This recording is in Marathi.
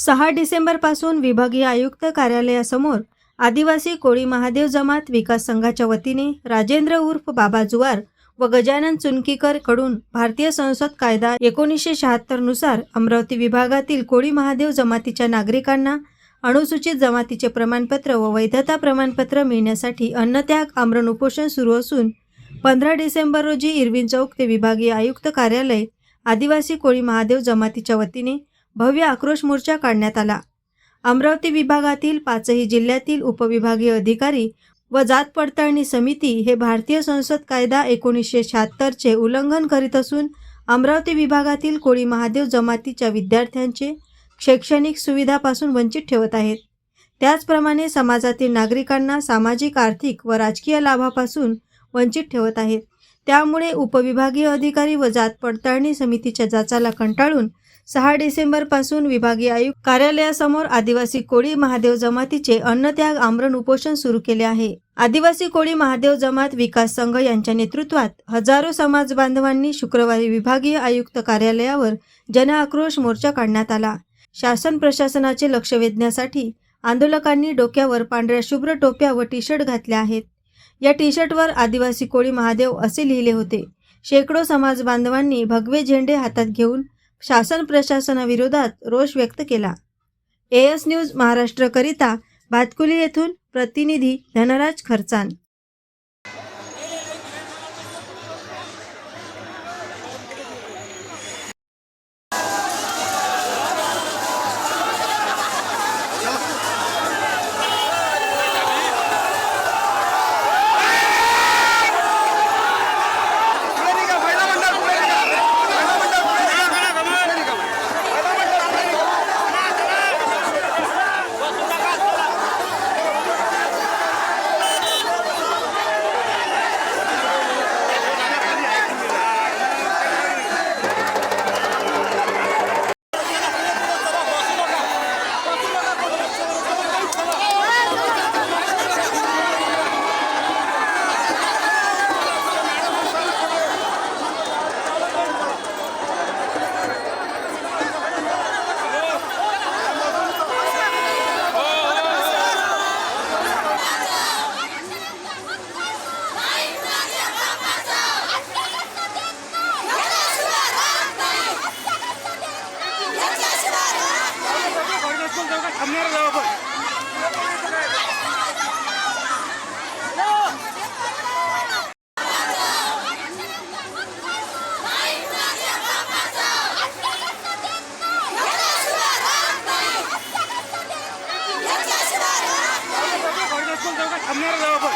सहा डिसेंबरपासून विभागीय आयुक्त कार्यालयासमोर आदिवासी कोळी महादेव जमात विकास संघाच्या वतीने राजेंद्र उर्फ बाबा जुवार व गजानन चुनकीकरकडून भारतीय संसद कायदा एकोणीसशे शहात्तरनुसार अमरावती विभागातील कोळी महादेव जमातीच्या नागरिकांना अनुसूचित जमातीचे प्रमाणपत्र व वैधता प्रमाणपत्र मिळण्यासाठी अन्नत्याग आमरण उपोषण सुरू असून पंधरा डिसेंबर रोजी इरविन चौक ते विभागीय आयुक्त कार्यालय आदिवासी कोळी महादेव जमातीच्या वतीने भव्य आक्रोश मोर्चा काढण्यात आला. अमरावती विभागातील पाचही जिल्ह्यातील उपविभागीय अधिकारी व जात पडताळणी समिती हे भारतीय संसद कायदा एकोणीसशे शहात्तरचे उल्लंघन करीत असून अमरावती विभागातील कोळी महादेव जमातीच्या विद्यार्थ्यांचे शैक्षणिक सुविधापासून वंचित ठेवत आहेत. त्याचप्रमाणे समाजातील नागरिकांना सामाजिक आर्थिक व राजकीय लाभापासून वंचित ठेवत आहेत. त्यामुळे उपविभागीय अधिकारी व जात पडताळणी समितीच्या जाचाला कंटाळून सहा डिसेंबरपासून विभागीय आयुक्त कार्यालयासमोर आदिवासी कोळी महादेव जमातीचे अन्नत्याग आमरण उपोषण सुरू केले आहे. आदिवासी कोळी महादेव जमात विकास संघ यांच्या नेतृत्वात हजारो समाज बांधवांनी शुक्रवारी विभागीय आयुक्त कार्यालयावर जनआक्रोश मोर्चा काढण्यात आला. शासन प्रशासनाचे लक्ष वेधण्यासाठी आंदोलकांनी डोक्यावर पांढऱ्या शुभ्र टोप्या व टी शर्ट घातल्या आहेत. या टी शर्टवर आदिवासी कोळी महादेव असे लिहिले होते. शेकडो समाज बांधवांनी भगवे झेंडे हातात घेऊन शासन प्रशासनाविरोधात रोष व्यक्त केला. एएस न्यूज महाराष्ट्रकरिता भातकुली येथून प्रतिनिधी धनराज खर्चान. আপনারা যাওয়া পর আপনারা যাওয়া